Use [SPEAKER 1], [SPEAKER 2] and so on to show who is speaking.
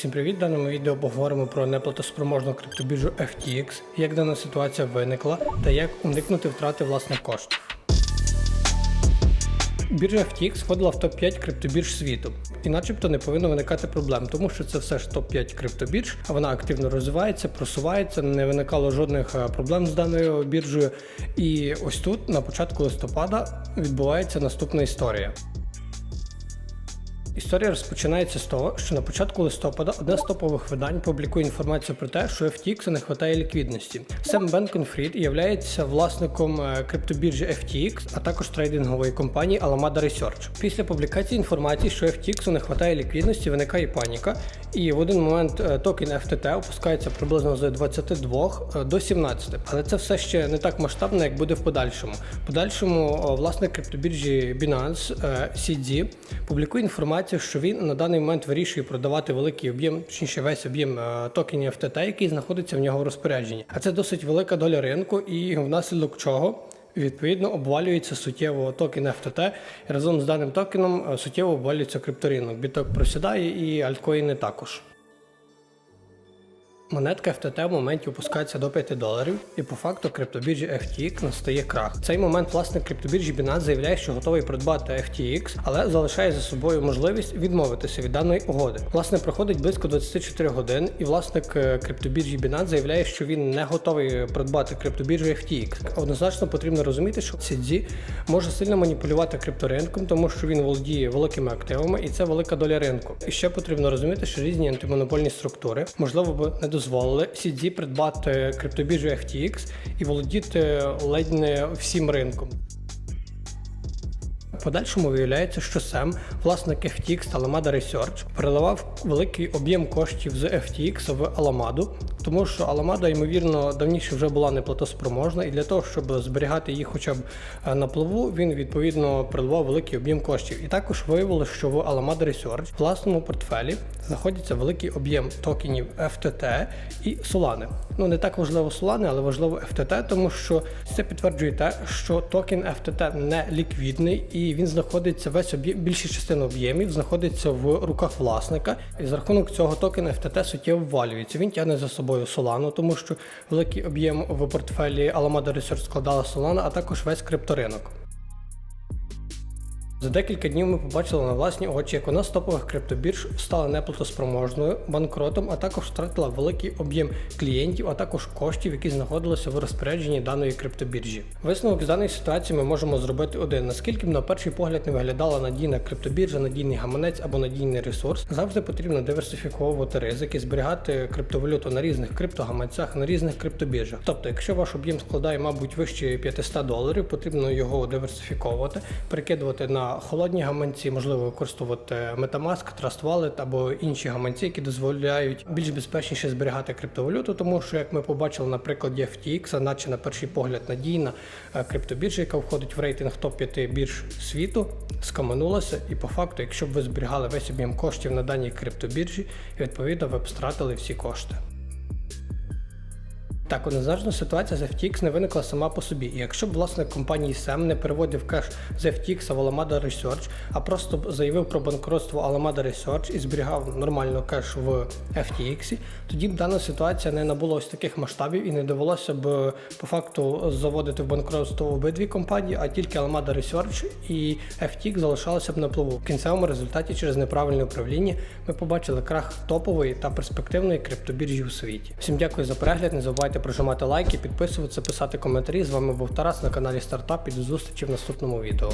[SPEAKER 1] Всім привіт! В даному відео поговоримо про неплатоспроможну криптобіржу FTX, як дана ситуація виникла та як уникнути втрати власних коштів. Біржа FTX входила в топ-5 криптобірж світу, і начебто не повинно виникати проблем, тому що це все ж топ-5 криптобірж, вона активно розвивається, просувається, не виникало жодних е, проблем з даною біржею. І ось тут, на початку листопада, відбувається наступна історія. Історія розпочинається з того, що на початку листопада одне з топових видань публікує інформацію про те, що FTX не вистачає ліквідності. Сем Бенконфрід є власником е, криптобіржі FTX, а також трейдингової компанії Alameda Research. Після публікації інформації, що FTX не вистачає ліквідності, виникає паніка, і в один момент е, токен FTT опускається приблизно з 22 е, до 17. Але це все ще не так масштабно, як буде в подальшому. В подальшому власник криптобіржі Binance CZ публікує інформацію, що він на даний момент вирішує продавати великий об'єм, точніше весь об'єм е, токенів ФТТ, який знаходиться в нього в розпорядженні. А це досить велика доля ринку, і внаслідок чого. Відповідно, обвалюється суттєво токен FTT, і разом з даним токеном е, суттєво обвалюється крипторинок. Біток просідає і альткоїни також. Монетка FTT в моменті опускається до 5 доларів, і по факту криптобіржі FTX настає крах. В цей момент власник криптобіржі Binance заявляє, що готовий придбати FTX, але залишає за собою можливість відмовитися від даної угоди. Власне, проходить близько 24 годин, і власник е, криптобіржі Binance заявляє, що він не готовий придбати криптобіржу FTX. Однозначно потрібно розуміти, що CZ може сильно маніпулювати крипторинком, тому що він володіє великими активами, і це велика доля ринку. І ще потрібно розуміти, що різні антимонопольні структури можливо би не дозволили СІДІ придбати криптобіржу FTX і володіти ледь не всім ринком. Подальшому виявляється, що Сем, власник FTX та Alameda Research, переливав великий об'єм коштів з FTX в Alameda, тому що Alameda, ймовірно, давніше вже була неплатоспроможна, і для того, щоб зберігати їх хоча б е, на плаву, він відповідно переливав великий об'єм коштів. І також виявилося, що в Alameda Research в власному портфелі знаходиться великий об'єм токенів FTT і Solana. Ну не так важливо Solana, але важливо FTT, тому що це підтверджує те, що токен FTT не ліквідний і він знаходиться весь об'єм, більша частина об'ємів знаходиться в руках власника. І за рахунок цього токен FTT суттєво ввалюється. Він тягне за собою Solana, тому що великий об'єм в портфелі Alameda Research складала Solana, а також весь крипторинок. За декілька днів ми побачили на власні очі, як одна з топових криптобірж стала неплатоспроможною, банкротом, а також втратила великий об'єм клієнтів, а також коштів, які знаходилися в розпорядженні даної криптобіржі. Висновок з даної ситуації ми можемо зробити один: наскільки б на перший погляд не виглядала надійна криптобіржа, надійний гаманець або надійний ресурс, завжди потрібно диверсифіковувати ризики, зберігати криптовалюту на різних криптогаманцях, на різних криптобіржах. Тобто, якщо ваш об'єм складає, мабуть, вище 500 доларів, потрібно його диверсифіковувати, перекидувати на холодні гаманці, можливо, використовувати Metamask, Trust Wallet або інші гаманці, які дозволяють більш безпечніше зберігати криптовалюту, тому що, як ми побачили на прикладі FTX, наче на перший погляд надійна е, криптобіржа, яка входить в рейтинг топ-5 бірж світу, скаманулася. І по факту, якщо б ви зберігали весь об'єм коштів на даній криптобіржі, відповідно ви б стратили всі кошти. Так, однозначно ситуація з FTX не виникла сама по собі. І якщо б власник компанії SEM не переводив кеш з FTX в Alameda Research, а просто б заявив про банкротство Alameda Research і зберігав нормально кеш в FTX, тоді б дана ситуація не набула ось таких масштабів і не довелося б по факту заводити в банкротство обидві компанії, а тільки Alameda Research і FTX залишалися б на плаву. В кінцевому результаті через неправильне управління ми побачили крах топової та перспективної криптобіржі у світі. Всім дякую за перегляд. Не забувайте прожимати лайки, підписуватися, писати коментарі. З вами був Тарас на каналі Стартап і до зустрічі в наступному відео.